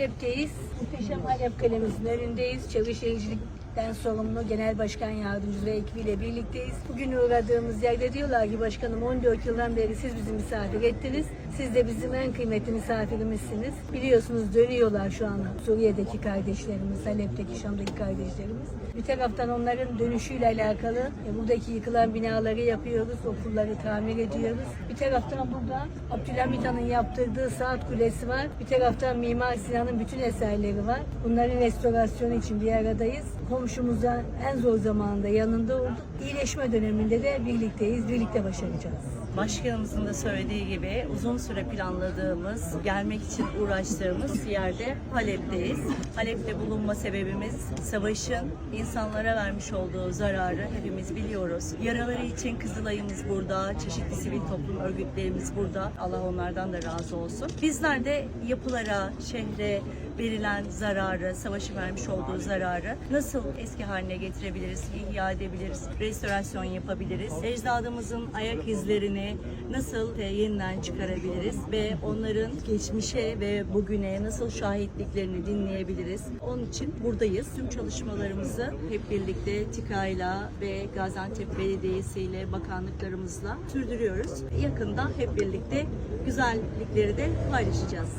Halep'teyiz. Muhteşem Halep Kalemizin önündeyiz. Çevre Şehircilikten sorumlu Genel Başkan Yardımcısı ve ekibiyle birlikteyiz. Bugün uğradığımız yerde diyorlar ki başkanım 14 yıldan beri siz bizi misafir ettiniz. Siz de bizim en kıymetli misafirimizsiniz. Biliyorsunuz dönüyorlar şu anda Suriye'deki kardeşlerimiz, Halep'teki, Şam'daki kardeşlerimiz. Bir taraftan onların dönüşüyle alakalı e, buradaki yıkılan binaları yapıyoruz, okulları tamir ediyoruz. Bir taraftan burada Abdülhamit Han'ın yaptırdığı saat kulesi var. Bir taraftan Mimar Sinan'ın bütün eserleri var. Bunların restorasyonu için bir aradayız. Komşumuza en zor zamanda yanında olduk. İyileşme döneminde de birlikteyiz, birlikte başaracağız. Başkanımızın da söylediği gibi uzun süre planladığımız, gelmek için uğraştığımız yerde Halep'teyiz. Halep'te bulunma sebebimiz savaşın insanlara vermiş olduğu zararı hepimiz biliyoruz. Yaraları için Kızılay'ımız burada, çeşitli sivil toplum örgütlerimiz burada. Allah onlardan da razı olsun. Bizler de yapılara, şehre verilen zararı, savaşın vermiş olduğu zararı nasıl eski haline getirebiliriz, ihya edebiliriz, restorasyon yapabiliriz, ecdadımızın ayak izlerini nasıl e, yeniden çıkarabiliriz ve onların geçmişe ve bugüne nasıl şahitliklerini dinleyebiliriz. Onun için buradayız. Tüm çalışmalarımızı hep birlikte TİKA'yla ve Gaziantep Belediyesi ile bakanlıklarımızla sürdürüyoruz. Yakında hep birlikte güzellikleri de paylaşacağız.